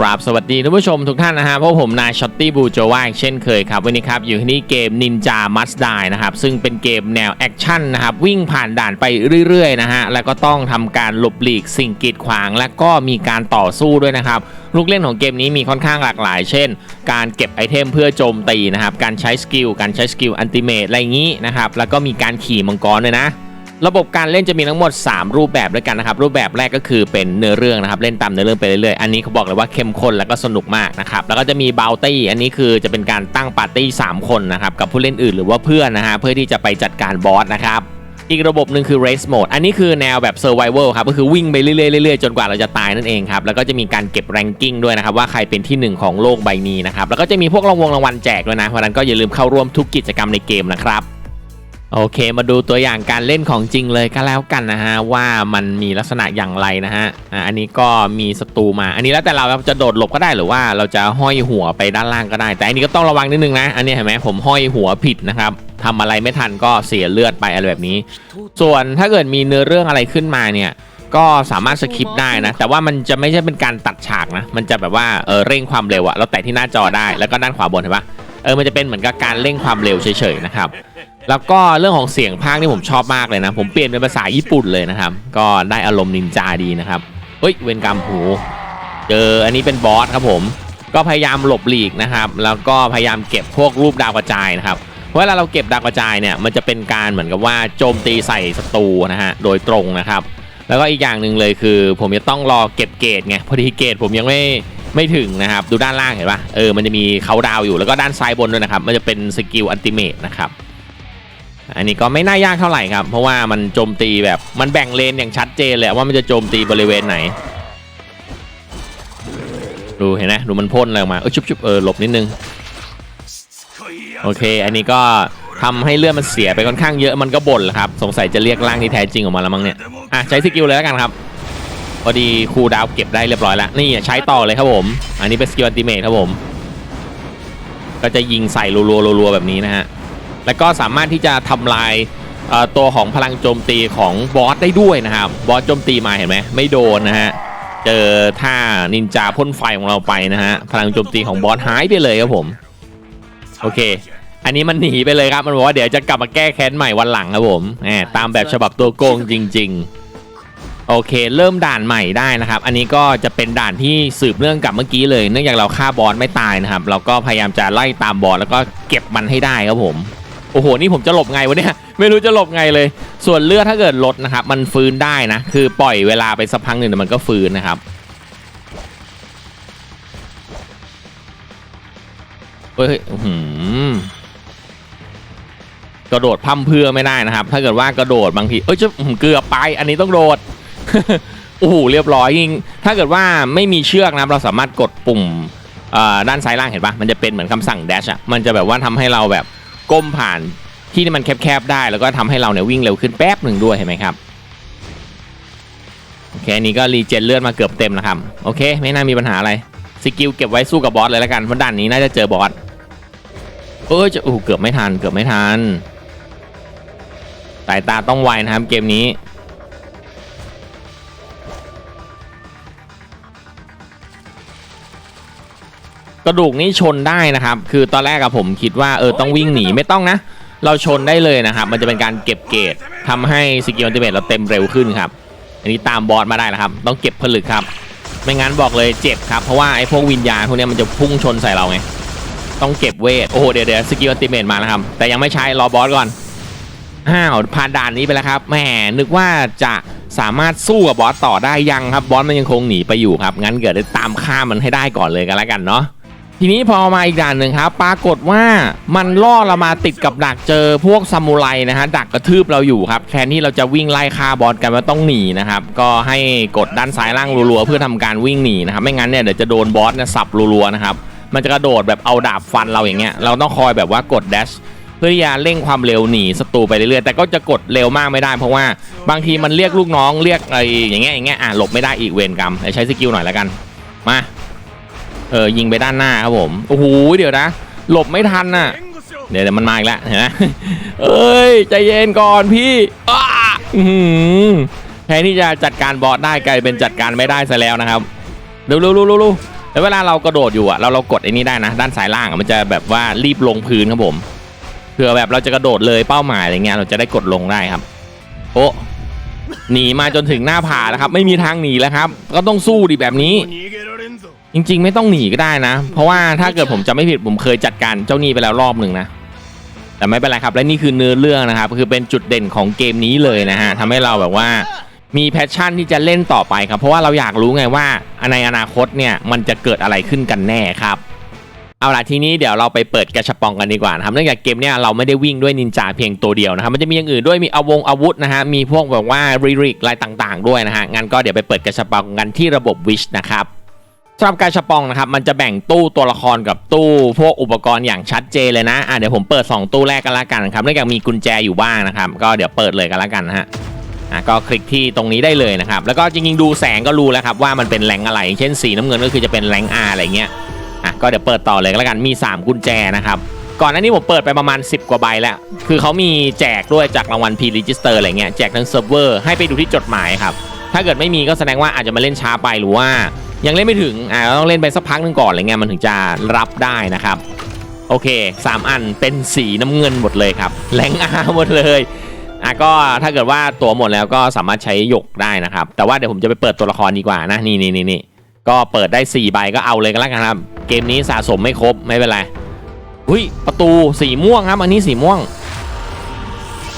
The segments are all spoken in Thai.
ครับสวัสดีท่านผู้ชมทุกท่านนะฮะเพราะผมนายช็อตตี้บูโจว่าเช่นเคยครับ วันนี้ครับ อยู่ที่นี่เกม Ninja Must Die นะครับ ซึ่งเป็นเกมแนวแอคชั่นนะครับ วิ่งผ่านด่านไปเรื่อยๆนะฮะ แล้วก็ต้องทำการหลบหลีกสิ่งกีดขวาง และก็มีการต่อสู้ด้วยนะครับ ลูกเล่นของเกมนี้มีค่อนข้างหลากหลาย เช่น การเก็บไอเทมเพื่อโจมตีนะครับการใช้สกิลการใช้สกิลอันติเมตอะไรอย่างนี้นะครับแล้วก็มีการขี่มังกรด้วยนะ ระบบการเล่นจะมีทั้งหมด 3 รูปแบบด้วยกันนะครับ รูปแบบแรกก็คือเป็นเนื้อเรื่องนะครับเล่นตามเนื้อเรื่องไปเรื่อยๆอันนี้เขาบอกเลยว่าเข้มข้นแล้วก็สนุกมากนะครับแล้วก็จะมีบ o ลตี้อันนี้คือจะเป็นการตั้งปาร์ตี้ 3 คนนะครับกับผู้เล่นอื่นหรือว่าเพื่อนนะฮะเพื่อที่จะไปจัดการบอสนะครับอีกระบบหนึ่งคือ race mode อันนี้คือแนวแบบ survival ครับ ก็คือวิ่งไปเรื่อยๆเรื่อยๆจนกว่าเราจะตายนั่นเองครับ แล้วก็จะมีการเก็บ ranking ด้วยนะครับ ว่าใครเป็นที่หนึ่งของโลกใบนี้นะครับ แล้วก็จะมีพวกรางวงรางวัลแจกด้วยนะ เพราะนั้นก็อย่าลืมเข้าร่วมทุกกิจกรรมในเกมนะครับ โอเค มาดูตัวอย่างการเล่นของจริงเลยก็แล้วกันนะฮะว่ามันมีลักษณะอย่างไรนะฮะอะอันนี้ก็มีศัตรูมา อันนี้แล้วแต่เราเราจะโดดหลบก็ได้หรือว่าเราจะห้อยหัวไปด้านล่างก็ได้ แต่อันนี้ก็ต้องระวังนิดนึงนะ อันนี้เห็นไหมผมห้อยหัวผิดนะครับทำอะไรไม่ทันก็เสียเลือดไปอะไรแบบนี้ ส่วนถ้าเกิดมีเนื้อเรื่องอะไรขึ้นมาเนี่ยก็สามารถสคิปได้นะ แต่ว่ามันจะไม่ใช่เป็นการตัดฉากนะ มันจะแบบว่าเออเร่งความเร็วอะเราแตะที่หน้าจอได้แล้วก็ด้านขวาบนเห็นปะเออมันจะเป็นเหมือนกับการเร่งความเร็วเฉยๆนะครับ แล้วก็เรื่องของเสียงพากย์นี่ผมชอบมากเลยนะ ผมเปลี่ยนเป็นภาษาญี่ปุ่นเลยนะครับ ก็ได้อารมณ์นินจาดีนะครับเฮ้ยเวนกรรมหูเจออันนี้เป็นบอสครับผม ก็พยายามหลบหลีกนะครับ แล้วก็พยายามเก็บพวกรูปดาวกระจายนะครับเวลาเราเก็บดาวกระจายเนี่ยมันจะเป็นการเหมือนกับว่าโจมตีใส่ศัตรูนะฮะโดยตรงนะครับ แล้วก็อีกอย่างหนึ่งเลยคือ ผมจะต้องรอเก็บเกรดไงพอดีเกรดผมยังไม่ไม่ถึงนะครับ ดูด้านล่างเห็นปะเออมันจะมีเขาดาวอยู่แล้วก็ด้านซ้ายบนด้วยนะครับ มันจะเป็นสกิลอันติเมตนะครับ อันนี้ก็ไม่น่ายากเท่าไหร่ครับ เพราะว่ามันโจมตีแบบมันแบ่งเลนอย่างชัดเจนเลยว่ามันจะโจมตีบริเวณไหน ดูเห็นไหมดูมันพ่นอะไรออกมาเออชุบชุบเออหลบนิดนึงโอเค อันนี้ก็ทำให้เลือดมันเสียไปค่อนข้างเยอะมันก็บ่นแหละครับ สงสัยจะเรียกร่างที่แท้จริงออกมาแล้วมั้งเนี่ยอะใช้สกิลเลยแล้วกันครับ พอดีครูดาวเก็บได้เรียบร้อยแล้ว นี่ใช้ต่อเลยครับผม อันนี้เป็นสกิลอันติเมทครับผม ก็จะยิงใส่รัวๆรัวๆแบบนี้นะฮะ แล้วก็สามารถที่จะทำลายตัวของพลังโจมตีของบอสได้ด้วยนะครับบอสโจมตีมาเห็นไหมไม่โดนนะฮะเจอท่านินจาพ่นไฟของเราไปนะฮะพลังโจมตีของบอสหายไปเลยครับผมโอเค อันนี้มันหนีไปเลยครับมันบอกว่าเดี๋ยวจะกลับมาแก้แค้นใหม่วันหลังครับผมแหมตามแบบฉบับตัวโกงจริง ๆ โอเค เริ่มด่านใหม่ได้นะครับ อันนี้ก็จะเป็นด่านที่สืบเนื่องกับเมื่อกี้เลย เนื่องจากเราฆ่าบอสไม่ตายนะครับ เราก็พยายามจะไล่ตามบอสแล้วก็เก็บมันให้ได้ครับผม โอ้โห นี่ผมจะหลบไงวะเนี่ย ไม่รู้จะหลบไงเลย ส่วนเลือดถ้าเกิดลดนะครับ มันฟื้นได้นะ คือปล่อยเวลาไปสักพักหนึ่งเดี๋ยวมันก็ฟื้นนะครับ เฮ้ยหือกระโดดพั่มเพื่อไม่ได้นะครับ ถ้าเกิดว่ากระโดดบางที เอ้ยจะเกือบไป อันนี้ต้องโดด โอ้โห เรียบร้อยยิง ถ้าเกิดว่าไม่มีเชือกนะเราสามารถกดปุ่มด้านซ้ายล่างเห็นปะมันจะเป็นเหมือนคำสั่ง dash อะมันจะแบบว่าทำให้เราแบบ ก้มผ่านที่ที่มันแคบๆได้ แล้วก็ทำให้เราเนี่ยวิ่งเร็วขึ้นแป๊บหนึ่งด้วยเห็นไหมครับโอเคอันนี้ก็รีเจนเลือดมาเกือบเต็มแล้วครับโอเค ไม่น่ามีปัญหาอะไรสกิลเก็บไว้สู้กับบอสเลยแล้วกันเพราะด่านนี้น่าจะเจอบอสเออจะโอ้เกือบไม่ทันเกือบไม่ทันสายตาต้องไวนะครับเกมนี้ กระดูกนี่ชนได้นะครับ คือตอนแรกอะผมคิดว่าเออต้องวิ่งหนีไม่ต้องนะ เราชนได้เลยนะครับ มันจะเป็นการเก็บเกรดทำให้สกิลอันติเมตเราเต็มเร็วขึ้นครับ อันนี้ตามบอสมาได้แล้วครับ ต้องเก็บผลึกครับ ไม่งั้นบอกเลยเจ็บครับ เพราะว่าไอ้พวกวิญญาณพวกนี้มันจะพุ่งชนใส่เราไง ต้องเก็บเวท โอ้โห เดี๋ยวเดี๋ยวสกิลอัลติเมทมาแล้วครับ แต่ยังไม่ใช้รอบอสก่อน อ้าวผ่านด่านนี้ไปแล้วครับ แหม นึกว่าจะสามารถสู้กับบอสต่อได้ยังครับ บอสมันยังคงหนีไปอยู่ครับ งั้นเกิดได้ตามฆ่ามันให้ได้ก่อนเลยกันแล้วกันเนาะ ทีนี้พอมาอีกด่านหนึ่งครับปรากฏว่ามันล่อเรามาติดกับดักเจอพวกซามูไรนะฮะดักกระทืบเราอยู่ครับแทนที่เราจะวิ่งไล่ฆ่าบอสกันว่าต้องหนีนะครับก็ให้กดด้านซ้ายล่างรัวๆเพื่อทำการวิ่งหนีนะครับไม่งั้นเนี่ยเดี๋ยวจะโดนบอสเนี่ยสับรัวๆนะครับมันจะกระโดดแบบเอาดาบฟันเราอย่างเงี้ยเราต้องคอยแบบว่ากดแดชเพื่อที่จะเร่งความเร็วหนีศัตรูไปเรื่อยๆแต่ก็จะกดเร็วมากไม่ได้ เพราะว่าบางทีมันเรียกลูกน้องเรียกอะไรอย่างเงี้ยอย่างเงี้ยอะหลบไม่ได้อีกเวรกรรมเดี๋ยใช้สกิลหน่อยแล้วกัน มา เออยิงไปด้านหน้าครับผมโอ้โหเดี๋ยวนะ หลบไม่ทันน่ะ เดี๋ยวเดี๋ยวมันมาอีกแล้วเห็นไหมเอ้ยใจเย็นก่อนพี่อ้าอืมแทนที่จะจัดการบอสได้กลายเป็นจัดการไม่ได้ซะแล้วนะครับเร็วๆๆๆแล้วเวลาเรากระโดดอยู่อะเราเรากดไอ้นี้ได้นะ ด้านสายล่างมันจะแบบว่ารีบลงพื้นครับผมเผื่อแบบเราจะกระโดดเลยเป้าหมายอะไรเงี้ยเราจะได้กดลงได้ครับ โอ้หนีมาจนถึงหน้าผาแล้วครับ ไม่มีทางหนีแล้วครับ ก็ต้องสู้ดิแบบนี้ จริง ๆ ไม่ต้องหนีก็ได้นะ เพราะว่าถ้าเกิดผมจะไม่ผิดผมเคยจัดการเจ้าหนี้ไปแล้วรอบหนึ่งนะ แต่ไม่เป็นไรครับ และนี่คือเนื้อเรื่องนะครับ คือเป็นจุดเด่นของเกมนี้เลยนะฮะทำให้เราแบบว่ามีแพชชั่นที่จะเล่นต่อไปครับ เพราะว่าเราอยากรู้ไงว่าในอนาคตเนี่ยมันจะเกิดอะไรขึ้นกันแน่ครับ เอาล่ะทีนี้เดี๋ยวเราไปเปิดกระชับปองกันดีกว่านะครับเนื่องจากเกมเนี่ยเราไม่ได้วิ่งด้วยนินจาเพียงตัวเดียวนะครับมันจะมีอย่างอื่นด้วยมีอาวงอาวุธนะฮะมีพวกแบบว่าริริกอะไรต่าง ๆ ด้วยนะฮะงั้นก็เดี๋ยวไปเปิดกระชับปองกันที่ระบบวิชนะครับ สำหรับการชปองนะครับมันจะแบ่งตู้ตัวละครกับตู้พวกอุปกรณ์อย่างชัดเจนเลยนะอะเดี๋ยวผมเปิด 2 ตู้แรกกันละกันครับเนื่องจากมีกุญแจอยู่บ้างนะครับ ก็เดี๋ยวเปิดเลยกันละกันฮะอะก็คลิกที่ตรงนี้ได้เลยนะครับ แล้วก็จริงๆดูแสงก็รู้แล้วครับว่ามันเป็นแรงอะไรเช่นสีน้ำเงินก็คือจะเป็นแรงอาอะไรเงี้ยอะก็เดี๋ยวเปิดต่อเลยกันละกันมี 3 กุญแจนะครับก่อนหน้านี้ผมเปิดไปประมาณ 10 กว่าใบแล้ว คือเขามีแจกด้วยจากรางวัล P-Register อะไรเงี้ยแจกทั้งเซิร์ฟเวอร์ให้ไปดูที่จดหมายครับ ถ้าเกิดไม่มีก็แสดงว่าอาจจะมาเล่นช้าไปหรือว่า ยังเล่นไม่ถึงอ่าต้องเล่นไปสักพักหนึงก่อนอะไรเงี้ยมันถึงจะรับได้นะครับ โอเค 3 อันเป็นสีน้ำเงินหมดเลยครับแรงอาหมดเลยอะก็ถ้าเกิดว่าตัวหมดแล้วก็สามารถใช้หยกได้นะครับ แต่ว่าเดี๋ยวผมจะไปเปิดตัวละครดีกว่านะนี่นี่นี่นี่ก็เปิดได้ 4 ใบก็เอาเลยกันแล้วกันครับ เกมนี้สะสมไม่ครบไม่เป็นไรหุ้ยประตูสีม่วงครับ อันนี้สีม่วง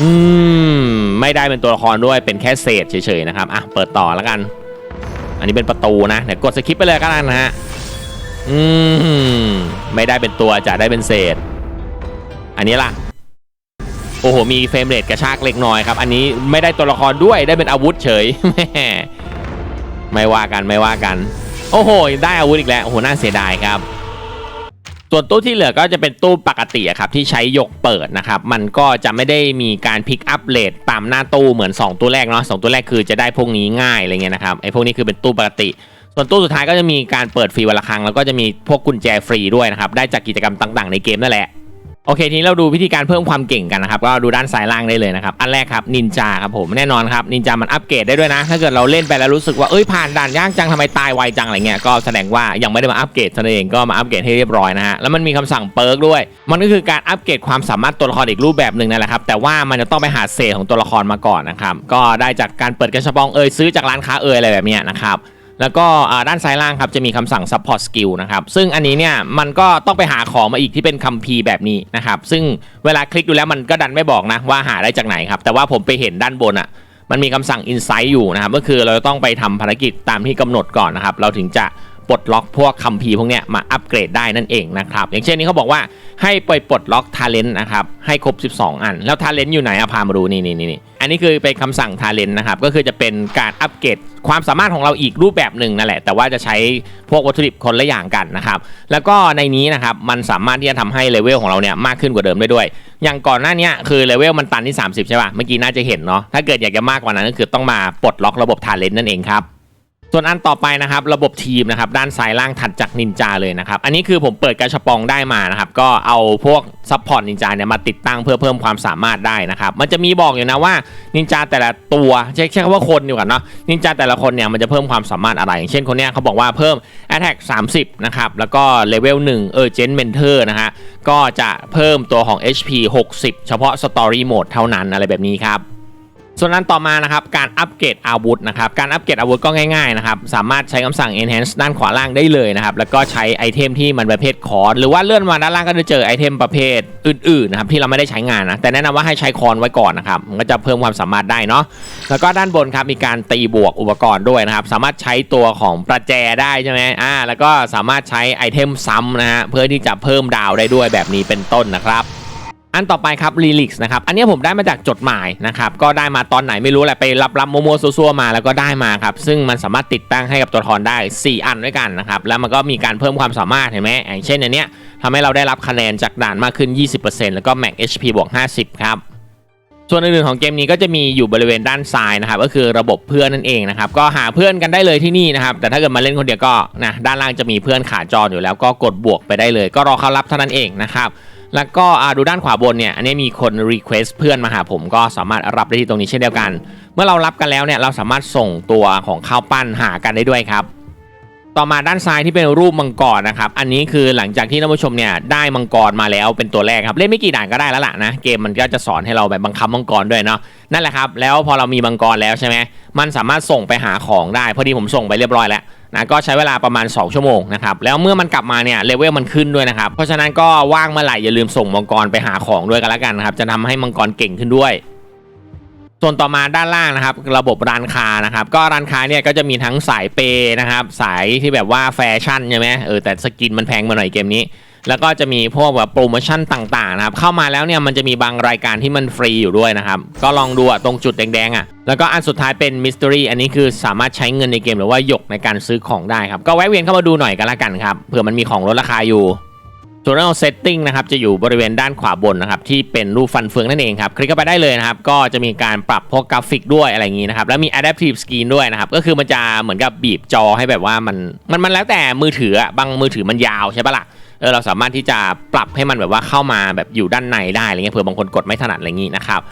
อืม ไม่ได้เป็นตัวละครด้วยเป็นแค่เศษเฉยๆนะครับ อะ เปิดต่อแล้วกัน อันนี้เป็นประตูนะ เดี๋ยวกดสคิปไปเลยก็ได้นะฮะ อืม ไม่ได้เป็นตัวจะได้เป็นเศษ อันนี้ล่ะ โอ้โห มีเฟรมเรทกระชากเล็กน้อยครับ อันนี้ไม่ได้ตัวละครด้วยได้เป็นอาวุธเฉยแม่ไม่ว่ากันไม่ว่ากัน โอ้โห ได้อาวุธอีกแล้ว โอ้โห น่าเสียดายครับ ส่วนตู้ที่เหลือก็จะเป็นตู้ปกติครับที่ใช้ยกเปิดนะครับ มันก็จะไม่ได้มีการพิกอัพเลทตามหน้าตู้เหมือน 2 ตู้แรกเนาะสองตู้แรกคือจะได้พวกนี้ง่ายอะไรเงี้ยนะครับไอ้พวกนี้คือเป็นตู้ปกติ ส่วนตู้สุดท้ายก็จะมีการเปิดฟรีวันละครั้งแล้วก็จะมีพวกกุญแจฟรีด้วยนะครับได้จากกิจกรรมต่างๆ ในเกมนั่นแหละ โอเคทีนี้เราดูวิธีการเพิ่มความเก่งกันนะครับ ก็ดูด้านซ้ายล่างได้เลยนะครับ อันแรกครับนินจาครับผมแน่นอนครับนินจามันอัปเกรดได้ด้วยนะ ถ้าเกิดเราเล่นไปแล้วรู้สึกว่าเอ้ยผ่านด่านยากจังทำไมตายไวจังอะไรเงี้ยก็แสดงว่ายังไม่ได้มาอัปเกรดเท่านั้นเองก็มาอัปเกรดให้เรียบร้อยนะฮะแล้วมันมีคำสั่งเปิร์กด้วย มันก็คือการอัปเกรดความสามารถตัวละครอีกรูปแบบหนึ่งนั่นแหละครับแต่ว่ามันจะต้องไปหาเศษของตัวละครมาก่อนนะครับก็ได้จากการเปิดกระชับองเอยซื้อจากร้านค้าเอยอะไรแบบเนี้ยนะครับ แล้วก็ด้านซ้ายล่างครับจะมีคำสั่ง support skill นะครับซึ่งอันนี้เนี่ยมันก็ต้องไปหาของมาอีกที่เป็นคัมภีร์แบบนี้นะครับซึ่งเวลาคลิกดูแล้วมันก็ดันไม่บอกนะว่าหาได้จากไหนครับ แต่ว่าผมไปเห็นด้านบนอะมันมีคำสั่ง insight อยู่นะครับก็คือเราจะต้องไปทำภารกิจตามที่กำหนดก่อนนะครับเราถึงจะ ปลดล็อกพวกคัมภีร์พวกเนี้ยมาอัปเกรดได้นั่นเองนะครับ อย่างเช่นนี้เขาบอกว่าให้ไปปลดล็อก talent นะครับให้ครบ 12 อัน แล้ว talent อยู่ไหนอะพามาดูนี่นี่นี่อันนี้คือเป็นคำสั่ง talent นะครับก็คือจะเป็นการอัปเกรดความสามารถของเราอีกรูปแบบหนึ่งนั่นแหละ แต่ว่าจะใช้พวกวัตถุดิบคนละอย่างกันนะครับแล้วก็ในนี้นะครับมันสามารถที่จะทำให้เลเวลของเราเนี่ยมากขึ้นกว่าเดิมได้ด้วย อย่างก่อนหน้านี้คือเลเวลมันตันที่ 30 ใช่ป่ะเมื่อกี้น่าจะเห็นเนาะถ้าเกิดอยากจะมากกว่านั้นก็คือต้องมาปลดล็อกระบบ talent นั่นเองครับ ส่วนอันต่อไปนะครับระบบทีมนะครับด้านซ้ายล่างถัดจากนินจาเลยนะครับอันนี้คือผมเปิดกระชปองได้มานะครับก็เอาพวกซัพพอร์ตนินจาเนี่ยมาติดตั้งเพื่อเพิ่มความสามารถได้นะครับมันจะมีบอกอยู่นะว่านินจาแต่ละตัวใช้ใช้คำว่าคนดีกว่าเนาะนินจาแต่ละคนเนี่ยมันจะเพิ่มความสามารถอะไร อย่างเช่นคนเนี้ยเขาบอกว่าเพิ่ม Attack 30นะครับแล้วก็เลเวล1 Urgent Mentor นะฮะก็จะเพิ่มตัวของ HP 60 เฉพาะ Story Mode เท่านั้นอะไรแบบนี้ครับ ส่วนนั้นต่อมานะครับการอัปเกรดอาวุธนะครับการอัปเกรดอาวุธก็ง่ายๆนะครับสามารถใช้คำสั่ง enhance ด้านขวาล่างได้เลยนะครับแล้วก็ใช้ไอเทมที่มันประเภทคอนหรือว่าเลื่อนมาด้านล่างก็จะเจอไอเทมประเภทอื่นๆนะครับที่เราไม่ได้ใช้งานนะแต่แนะนำว่าให้ใช้คอนไว้ก่อนนะครับมันก็จะเพิ่มความสามารถได้เนาะแล้วก็ด้านบนครับมีการตีบวกอุปกรณ์ด้วยนะครับสามารถใช้ตัวของประแจได้ใช่ไหมอ่าแล้วก็สามารถใช้ไอเทมซ้ำนะฮะเพื่อที่จะเพิ่มดาวได้ด้วยแบบนี้เป็นต้นนะครับ อันต่อไปครับ r e l i x นะครับอันนี้ผมได้มาจากจดหมายนะครับก็ได้มาตอนไหนไม่รู้แหละไปรับรับโมโมซัวๆมาแล้วก็ได้มาครับซึ่งมันสามารถติดตั้งให้กับตัวละครได้ 4 อันด้วยกันนะครับแล้วมันก็มีการเพิ่มความสามารถเห็นไหมอย่างเช่นอันเนี้ยทำให้เราได้รับคะแนนจากด่านมากขึ้น 20%แล้วก็ Max HP บวก 50 ครับส่วนอื่นๆของเกมนี้ก็จะมีอยู่บริเวณด้านซ้ายนะครับก็คือระบบเพื่อนนั่นเองนะครับก็หาเพื่อนกันได้เลยที่นี่นะครับแต่ถ้าเกิดมาเล่นคนเดียวก็นะด้านล่างจะมีเพื่อนขาจรอยู่แล้วก็กดบวกไปได้เลย ก็รอเขารับเท่านั้นเองนะครับ แล้วก็ดูด้านขวาบนเนี่ยอันนี้มีคน request เพื่อนมาหาผมก็สามารถรับได้ที่ตรงนี้เช่นเดียวกัน เมื่อเรารับกันแล้วเนี่ยเราสามารถส่งตัวของข้าวปั้นหากันได้ด้วยครับ ต่อมาด้านซ้ายที่เป็นรูปมังกรนะครับ อันนี้คือหลังจากที่ท่านผู้ชมเนี่ยได้มังกรมาแล้วเป็นตัวแรกครับ เล่นไม่กี่ด่านก็ได้แล้วล่ะนะ เกมมันก็จะสอนให้เราแบบบังคับมังกรด้วยเนาะ นั่นแหละครับ แล้วพอเรามีมังกรแล้วใช่ไหมมันสามารถส่งไปหาของได้ พอดีผมส่งไปเรียบร้อยแล้วนะก็ใช้เวลาประมาณ 2 ชั่วโมงนะครับ แล้วเมื่อมันกลับมาเนี่ยเลเวลมันขึ้นด้วยนะครับ เพราะฉะนั้นก็ว่างเมื่อไหร่อย่าลืมส่งมังกรไปหาของด้วยกันแล้วกันครับ จะทำให้มังกรเก่งขึ้นด้วย ส่วนต่อมาด้านล่างนะครับ ระบบร้านค้านะครับ ก็ร้านค้าเนี่ยก็จะมีทั้งสายเปย์นะครับ สายที่แบบว่าแฟชั่นใช่ไหมเออแต่สกินมันแพงมาหน่อยเกมนี้แล้วก็จะมีพวกแบบโปรโมชั่นต่าง ๆ นะครับ เข้ามาแล้วเนี่ยมันจะมีบางรายการที่มันฟรีอยู่ด้วยนะครับ ก็ลองดูอะตรงจุดแดงๆอะแล้วก็อันสุดท้ายเป็นมิสต r รีอันนี้คือสามารถใช้เงินในเกมหรือว่าหยกในการซื้อของได้ครับ ก็แวะเวียนเข้ามาดูหน่อยกันละกันครับเผื่อมันมีของลดราคาอยู่ ส่วนเรื่องของ setting นะครับจะอยู่บริเวณด้านขวาบนนะครับที่เป็นรูปฟันเฟืองนั่นเองครับคลิกเข้าไปได้เลยนะครับก็จะมีการปรับพวกกราฟิกด้วยอะไรอย่างนี้นะครับแล้วมี adaptive screen ด้วยนะครับก็คือมันจะเหมือนกับบีบจอให้แบบว่ามันมันมันแล้วแต่มือถืออะบางมือถือมันยาวใช่ปะล่ะเออเราสามารถที่จะปรับให้มันแบบว่าเข้ามาแบบอยู่ด้านในได้อะไรเงี้ยเผื่อบางคนกดไม่ถนัดอะไรอย่างนี้นะครับ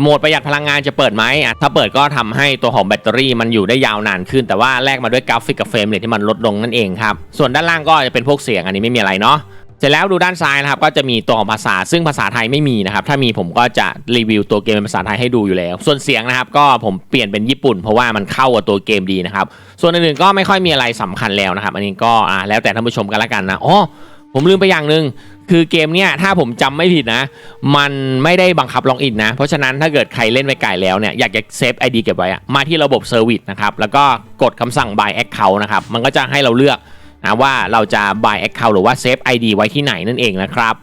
โหมดประหยัดพลังงานจะเปิดไหมถ้าเปิดก็ทำให้ตัวของแบตเตอรี่มันอยู่ได้ยาวนานขึ้น แต่ว่าแลกมาด้วยกราฟิกกับเฟรมเรทที่มันลดลงนั่นเองครับส่วนด้านล่างก็จะเป็นพวกเสียงอันนี้ไม่มีอะไรเนาะ เสร็จแล้วดูด้านซ้ายนะครับก็จะมีตัวของภาษาซึ่งภาษาไทยไม่มีนะครับถ้ามีผมก็จะรีวิวตัวเกมเป็นภาษาไทยให้ดูอยู่แล้ว ส่วนเสียงนะครับก็ผมเปลี่ยนเป็นญี่ปุ่น เพราะว่ามันเข้ากับตัวเกมดีนะครับส่วนอื่นๆก็ไม่ค่อยมีอะไรสำคัญแล้วนะครับ อันนี้ก็อ่าแล้วแต่ท่านผู้ชมกันละกันนะอ๋อผมลืมไปอย่างหนึ่งคือเกมเนี่ยถ้าผมจำไม่ผิดนะ มันไม่ได้บังคับล็อกอินนะ เพราะฉะนั้นถ้าเกิดใครเล่นไปไก่แล้วเนี่ยอยากจะเซฟ ID เก็บไว้อะมาที่ระบบเซอร์วิสนะครับแล้วก็กดคำสั่ง buy account นะครับมันก็จะให้เราเลือก นะว่าเราจะ buy account หรือว่า save ID ไว้ที่ไหนนั่นเองนะครับ